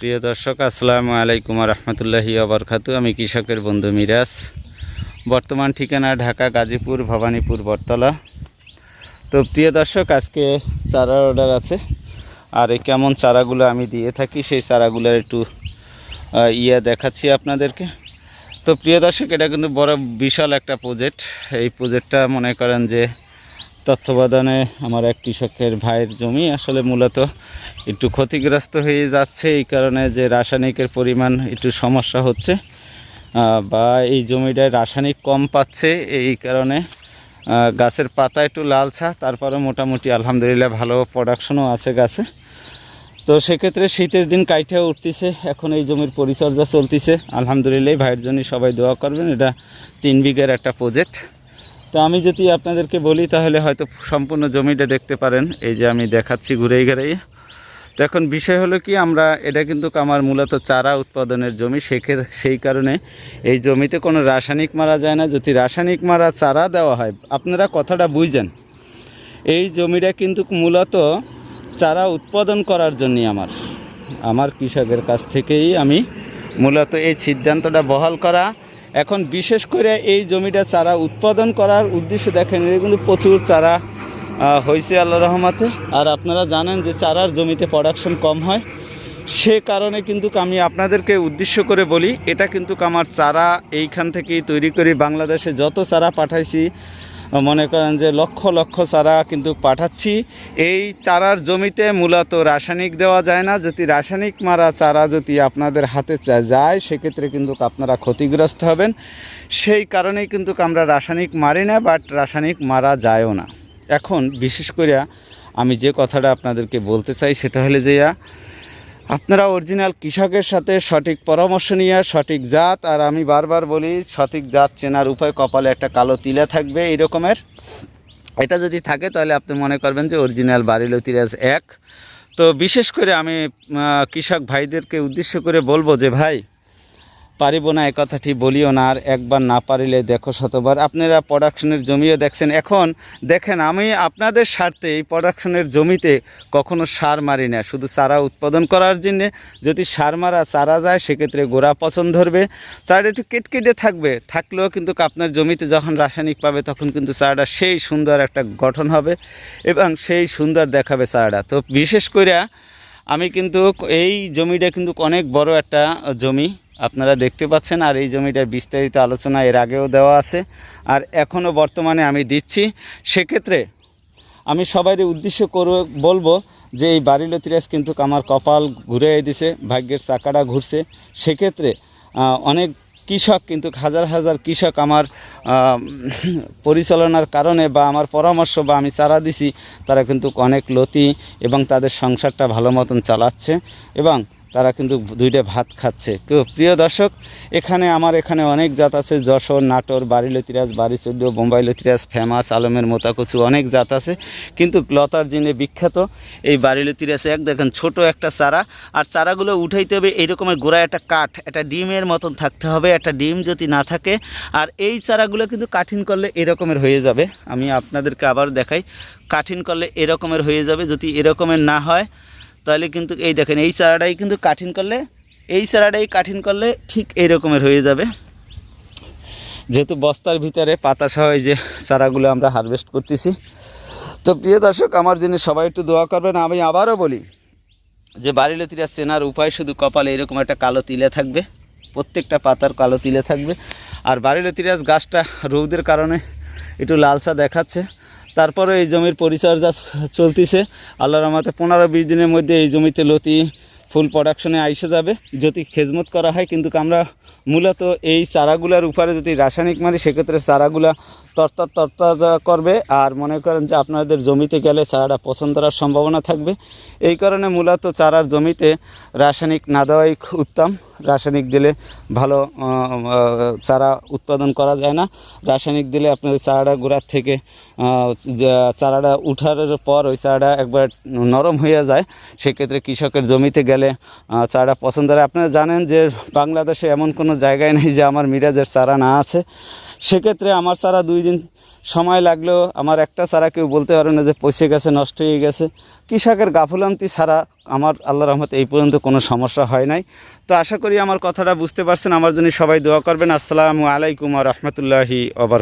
প্রিয় দর্শক, আসসালামু আলাইকুম রহমতুল্লাহি আবরকাতু আমি কৃষকের বন্ধু মিরাজ। বর্তমান ঠিকানা ঢাকা গাজীপুর, ভবানীপুর, বটতলা। তো প্রিয় দর্শক, আজকে চারার অর্ডার আছে। আর এই কেমন চারাগুলো আমি দিয়ে থাকি, সেই চারাগুলোর একটু ইয়ে দেখাচ্ছি আপনাদেরকে। তো প্রিয় দর্শক, এটা কিন্তু বড় বিশাল একটা প্রজেক্ট এই প্রজেক্টটা মনে করেন যে তত্ত্বাবধানে আমার এক কৃষকের ভাইয়ের জমি আসলে মূলত একটু ক্ষতিগ্রস্ত হয়ে যাচ্ছে। এই কারণে যে রাসায়নিকের পরিমাণ একটু সমস্যা হচ্ছে বা এই জমিটায় রাসায়নিক কম পাচ্ছে, এই কারণে গাছের পাতা একটু লালছা তারপরে মোটামুটি আলহামদুলিল্লাহ ভালো প্রোডাকশনও আছে গাছে। তো সেক্ষেত্রে শীতের দিন কাইটা উঠতেছে, এখন এই জমির পরিচর্যা চলতেছে। আলহামদুলিল্লাহ ভাইয়ের জন্য সবাই দোয়া করবেন, এটা তিন বিঘের একটা প্রজেক্ট তো আমি যদি আপনাদেরকে বলি, তাহলে হয়তো সম্পূর্ণ জমিটা দেখতে পারেন। এই যে আমি দেখাচ্ছি ঘুরেই ঘেরাই। তো এখন বিষয় হলো কি, আমরা, এটা কিন্তু আমার মূলত চারা উৎপাদনের জমি সেই কারণে এই জমিতে কোনো রাসায়নিক মারা যায় না। যদি রাসায়নিক মারা চারা দেওয়া হয়, আপনারা কথাটা বুঝেন। এই জমিটা কিন্তু মূলত চারা উৎপাদন করার জন্যই আমার। আমার কৃষকের কাছ থেকেই আমি মূলত এই সিদ্ধান্তটা বহাল করা। এখন বিশেষ করে এই জমিটা চারা উৎপাদন করার উদ্দেশ্যে দেখেন এটা কিন্তু প্রচুর চারা হয়েছে আল্লাহ রহমাতে। আর আপনারা জানেন যে চারার জমিতে প্রোডাকশন কম হয়, সে কারণে কিন্তু আমি আপনাদেরকে উদ্দেশ্য করে বলি, এটা কিন্তু আমার চারা এইখান থেকেই তৈরি করি বাংলাদেশে যত চারা পাঠাইছি মনে করেন যে লক্ষ লক্ষ চারা কিন্তু পাঠাচ্ছি। এই চারার জমিতে মূলত রাসায়নিক দেওয়া যায় না। যদি রাসায়নিক মারা চারা যদি আপনাদের হাতে যায়, সেক্ষেত্রে কিন্তু আপনারা ক্ষতিগ্রস্ত হবেন। সেই কারণেই কিন্তু আমরা রাসায়নিক মারি না, বাট রাসায়নিক মারা যায়ও না। এখন বিশেষ করে আমি যে কথাটা আপনাদেরকে বলতে চাই, সেটা হলে যে আপনারা অরিজিনাল কৃষকের সাথে সঠিক পরামর্শ নিয়ে, সঠিক জাত, আর আমি বারবার বলি, সঠিক জাত চেনার উপায় কপালে একটা কালো তিলা থাকবে, এই রকমের। এটা যদি থাকে, তাহলে আপনি মনে করবেন যে অরিজিনাল বারিলো তিরাজ এক। তো বিশেষ করে আমি কৃষক ভাইদেরকে উদ্দেশ্য করে বলব যে, ভাই পারিব না, এ কথাটি বলিও না, আর একবার না পারিলে দেখো শতবার। আপনারা প্রোডাকশনের জমিও দেখছেন। এখন দেখেন, আমি আপনাদের স্বার্থে এই প্রোডাকশনের জমিতে কখনো সার মারি না। শুধু চারা উৎপাদন করার জন্যে যদি সার মারা, চারা যায়, সেক্ষেত্রে গোড়া পছন্দ ধরবে। চারাটা একটু কেটকেটে থাকবে। থাকলেও কিন্তু আপনার জমিতে যখন রাসায়নিক পাবে, তখন কিন্তু চারাটা সেই সুন্দর একটা গঠন হবে এবং সেই সুন্দর দেখাবে চারাটা। তো বিশেষ করে আমি কিন্তু এই জমিটা কিন্তু অনেক বড় একটা জমি, আপনারা দেখতে পাচ্ছেন, আর এই জমিটার বিস্তারিত আলোচনা এর আগেও দেওয়া আছে। আর এখনও বর্তমানে আমি দিচ্ছি। সেক্ষেত্রে আমি সবাইয়ের উদ্দেশ্য করব, বলব যে এই বাড়ি লতিরাজ কিন্তু আমার কপাল ঘুরে দিছে, ভাগ্যের চাকাটা ঘুরছে। সেক্ষেত্রে অনেক কৃষক, কিন্তু হাজার হাজার কৃষক আমার পরিচালনার কারণে বা আমার পরামর্শ বা আমি চারা দিছি, তারা কিন্তু অনেক লতি এবং তাদের সংসারটা ভালো মতন চালাচ্ছে এবং তারা কিন্তু দুইটা ভাত খাচ্ছে। তো প্রিয় দর্শক, এখানে আমার এখানে অনেক জাত আছে, যশোর, নাটোর, বাড়ি লতিরাজ, বাড়ি চোদ্দ, বোম্বাই লতিরাজ, ফেমাস, আলমের মোতাকচু, অনেক জাত আছে। কিন্তু লতার জিনে বিখ্যাত এই বাড়ি লতিরাজ এক, দেখেন ছোট একটা চারা, আর চারাগুলো উঠাইতে হবে এইরকমের গোড়ায় একটা কাঠ, একটা ডিমের মতন থাকতে হবে, একটা ডিম যদি না থাকে, আর এই চারাগুলো কিন্তু কাঠিন করলে এরকমের হয়ে যাবে। আমি আপনাদেরকে আবার দেখাই, কাঠিন করলে এরকমের হয়ে যাবে, যদি এরকমের না হয় তাহলে কিন্তু এই দেখেন, এই চারাটাই কিন্তু কাঠিন করলে, এই চারাটাই কাঠিন করলে ঠিক এই রকমের হয়ে যাবে। যেহেতু বস্তার ভিতরে পাতা সহ এই যে চারাগুলো আমরা হারভেস্ট করতেছি। তো প্রিয় দর্শক, আমার জন্য সবাই একটু দোয়া করবেন, আমি আবারও বলি যে বাড়িলে তিরাজ চেনার উপায় শুধু কপালে এরকম একটা কালো তিলে থাকবে, প্রত্যেকটা পাতার কালো তিলে থাকবে। আর বাড়িলে তিরাজ গাছটা রৌদের কারণে একটু লালসা দেখাচ্ছে। তারপরে এই জমির পরিচর্যা চলতেছে। আল্লাহর রহমতে পনেরো বিশ দিনের মধ্যে এই জমিতে লতি, ফুল প্রোডাকশনে আইসে যাবে। যদি খেজমত করা হয়, কিন্তু আমরা মূলত এই চারাগুলার উপরে যদি রাসায়নিক মারি, সেক্ষেত্রে চারাগুলা তরতর, তরতাজা করবে। আর মনে করেন যে আপনাদের জমিতে গেলে চারাটা পছন্দ করার সম্ভাবনা থাকবে। এই কারণে মূলত চারার জমিতে রাসায়নিক না দেওয়াই উত্তম রাসায়নিক দিলে ভালো চারা উৎপাদন করা যায় না। রাসায়নিক দিলে আপনার ওই চারাটা গোড়ার থেকে চারাটা উঠার পর ওই চারাটা একবার নরম হয়ে যায়। সেক্ষেত্রে কৃষকের জমিতে গেলে চারাটা পছন্দ হয়। আপনারা জানেন যে বাংলাদেশে এমন কোনো জায়গায় নেই যে আমার মিরাজের চারা না আছে। সেক্ষেত্রে আমার চারা দুই দিন সময় লাগলেও আমার একটা চারা কেউ বলতে পারে না যে পচে গেছে, নষ্ট হয়ে গেছে। কৃষকের গাফুলান্তি ছাড়া আমার আল্লাহ রহমতে এই পর্যন্ত কোনো সমস্যা হয় নাই। তো আশা করি আমার কথাটা বুঝতে পারছেন। আমার জন্য সবাই দোয়া করবেন। আসসালামু আলাইকুম রহমতুল্লাহি ওবর